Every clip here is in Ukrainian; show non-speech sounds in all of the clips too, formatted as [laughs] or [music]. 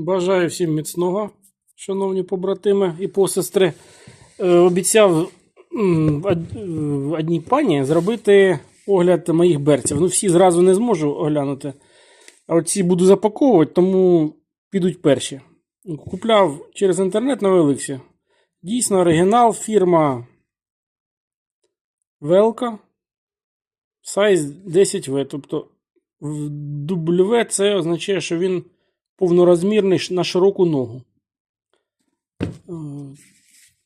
Бажаю всім міцного, шановні побратими і посестри. Е, Обіцяв одній пані зробити огляд моїх берців. Ну, всі зразу не зможу оглянути. А оці буду запаковувати, тому підуть перші. Купляв через інтернет на Великсі. Дійсно, оригінал, фірма Велка. Size 10V. Тобто в W це означає, що він повнорозмірний на широку ногу. Е,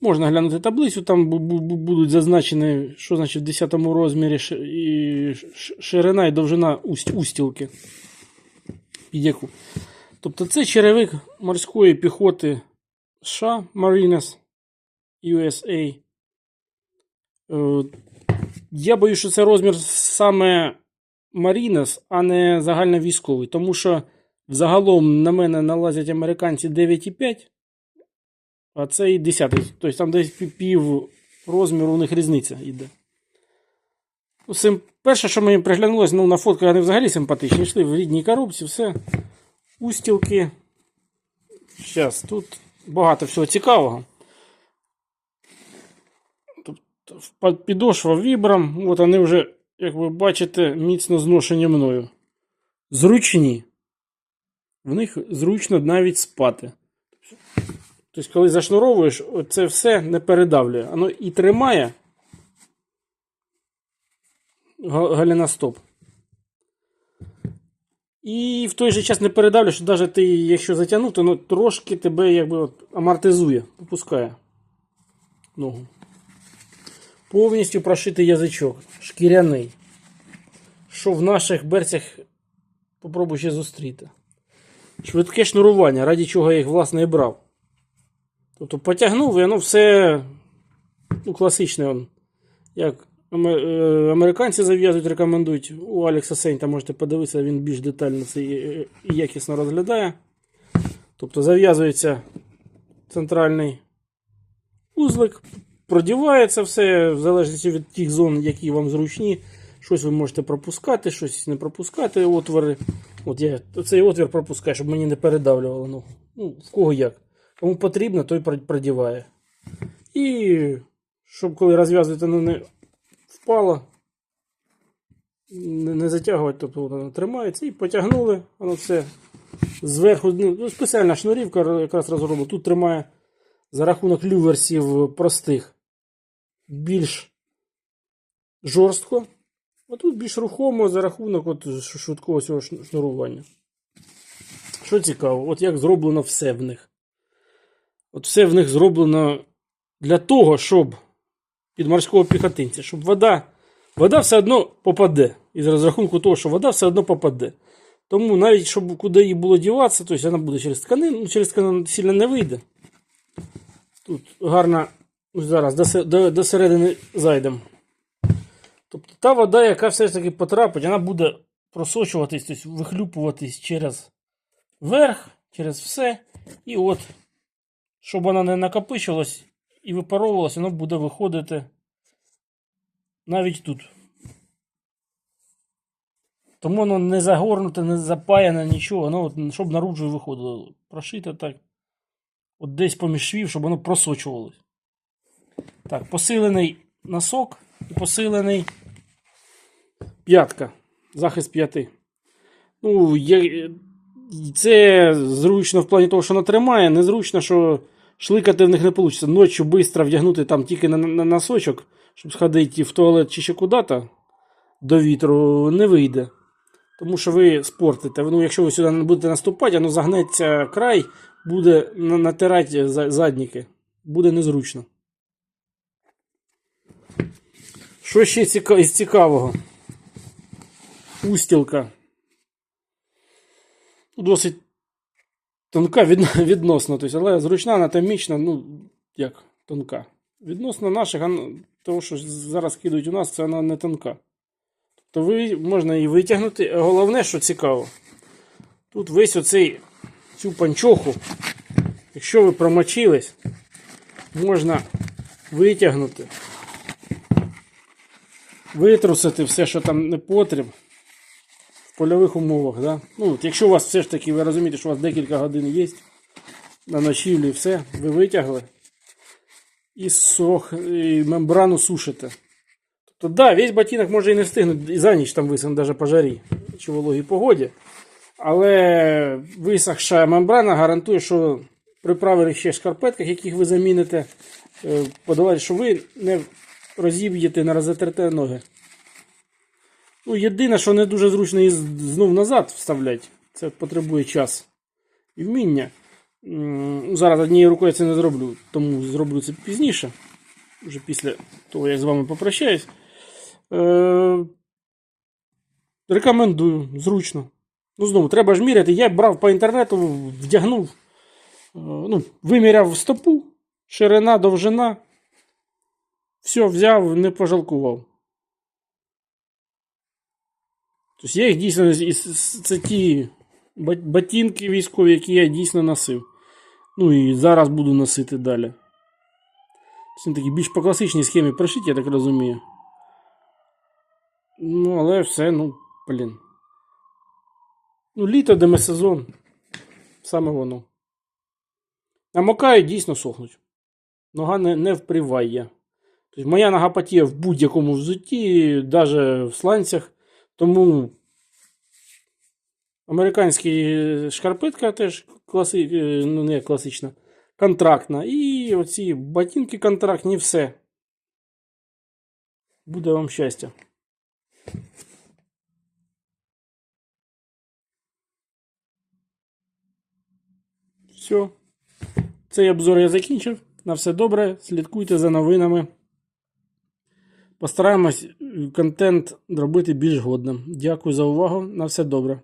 Можна глянути таблицю, там бу- бу- бу- будуть зазначені, що значить в 10 розмірі і ширина і довжина устілки. Яку. Тобто це черевик морської піхоти США Marines USA. Е, Я боюсь, що це розмір саме Marines, а не загальновійськовий, тому що взагалом на мене налазять американці 9,5, а це і 10. Тобто там десь пів розміру у них різниця йде. Ну, сим... Перше, що мені приглянулося, ну, на фотках вони взагалі симпатичні. Йшли в рідній коробці, все. Устілки. Зараз тут багато всього цікавого. Тобто підошва вібрам. От вони вже, як ви бачите, міцно зношені мною. Зручні. В них зручно навіть спати. Тобто, коли зашнуровуєш, це все не передавлює. Воно і тримає га- галіностоп. І в той же час не передавлює, що навіть ти, якщо затягнув, то трошки тебе якби от амортизує, попускає ногу. Повністю прошитий язичок, шкіряний. Що в наших берцях попробуй ще зустріти. Швидке шнурування, раді чого я їх власне і брав. Тобто потягнув і воно все ну, класичне. Он, як е, американці зав'язують, рекомендують. У Алекса Сейнта можете подивитися, він більш детально це і якісно розглядає. Тобто зав'язується центральний узлик, продівається все, в залежності від тих зон, які вам зручні. Щось ви можете пропускати, щось не пропускати. Отвори. От я цей отвір пропускаю, щоб мені не передавлювало ногу. Ну, в кого як. Кому потрібно, той прод- продіває. І щоб коли розв'язуєте, ну не впало, не, не затягувати, тобто воно тримається. І потягнули, воно все зверху. Ну, ну, спеціальна шнурівка якраз розроблена. Тут тримає за рахунок люверсів простих більш жорстко. А тут більш рухомо за рахунок от швидкого цього шнурування. Що цікаво, от як зроблено все в них. От все в них зроблено для того, щоб під морського піхотинця, щоб вода, вода все одно попаде. Із розрахунку того, що вода все одно попаде. Тому навіть щоб куди їй було діватися, тобто вона буде через тканину, ну, через тканину сильно не вийде. Тут гарно, ну, зараз до середини зайдемо. Тобто та вода, яка все ж таки потрапить, вона буде просочуватись, тобто вихлюпуватись через верх, через все. І от, щоб вона не накопичилась і випаровувалась, воно буде виходити навіть тут. Тому воно не загорнуте, не запаяне, нічого, воно от, щоб наружу виходило. Прошите так. От десь поміж швів, щоб воно просочувалось. Так, посилений носок і посилений п'ятка. Захист п'яти. Ну, є, це зручно в плані того, що вона тримає, незручно, що шликати в них не вийде. Ночі швидко вдягнути там тільки на, на носочок, щоб сходити в туалет чи ще куди-то до вітру, не вийде. Тому що ви спортите. Ну, якщо ви сюди не будете наступати, воно загнеться край, буде натирати задніки. Буде незручно. Що ще із цікавого? Устілка. Ну, Досить тонка від, [laughs] відносно, тобто, але зручна, анатомічна, ну, як тонка. Відносно наших, того, що зараз кидають у нас, це вона не тонка. Тобто ви, можна її витягнути. Головне, що цікаво, тут весь оцей цю панчоху, якщо ви промочились, можна витягнути, витрусити все, що там не потріб. В польових умовах. Да? Ну, от якщо у вас все ж таки, ви розумієте, що у вас декілька годин є на ночівлі, все, ви витягли і, сох, і мембрану сушите. Тобто, да, весь ботинок може і не встигнути, і за ніч там висохне, навіть по жарі чи вологій погоді. Але висохша мембрана гарантує, що при правильних ще шкарпетках, яких ви заміните, е, подавайте, що ви не розіб'єте на розтерте ноги. Ну, єдине, що не дуже зручно її знов назад вставляти, це потребує час і вміння. Зараз однією рукою це не зроблю, тому зроблю це пізніше, вже після того, як з вами попрощаюсь. Е, рекомендую, зручно. Ну, знову, треба ж міряти. Я брав по інтернету, вдягнув, е, ну, виміряв стопу, ширина, довжина. Все, взяв, не пожалкував. Тобто я їх дійсно це ті ботинки військові, які я дійсно носив. Ну і зараз буду носити далі. Це такі більш по класичній схемі пришиті, я так розумію. Ну, але все, ну, блін. Ну, літо, демисезон. Саме воно. Намокають, дійсно сохнуть. Нога не, не вприває. Тобто моя нога потіє в будь-якому взутті, навіть в сланцях. Тому американські шкарпетка теж класи, е, ну, не класична, контрактна. І оці ботинки контрактні, все. Буде вам щастя. Все. Цей обзор я закінчив. На все добре. Слідкуйте за новинами. Постараємось е, контент робити більш годним. Дякую за увагу. На все добре.